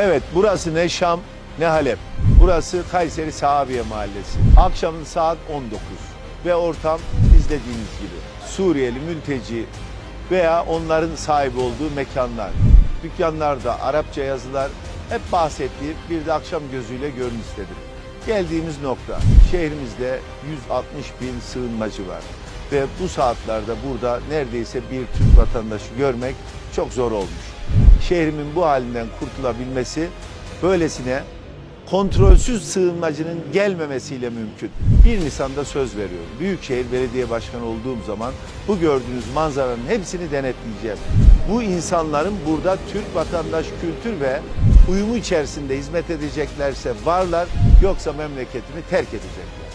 Evet burası ne Şam ne Halep. Burası Kayseri Sahabiye Mahallesi. Akşamın saat 19 ve ortam izlediğiniz gibi. Suriyeli mülteci veya onların sahibi olduğu mekanlar. Dükkanlarda Arapça yazılar hep bahsettiğim bir de akşam gözüyle görün istedim. Geldiğimiz nokta şehrimizde 160 bin sığınmacı var. Ve bu saatlerde burada neredeyse bir Türk vatandaşı görmek çok zor olmuş. Şehrimin bu halinden kurtulabilmesi böylesine kontrolsüz sığınmacının gelmemesiyle mümkün. 1 Nisan'da söz veriyorum. Büyükşehir Belediye Başkanı olduğum zaman bu gördüğünüz manzaranın hepsini denetleyeceğim. Bu insanların burada Türk vatandaş kültür ve uyumu içerisinde hizmet edeceklerse varlar yoksa memleketimi terk edecekler.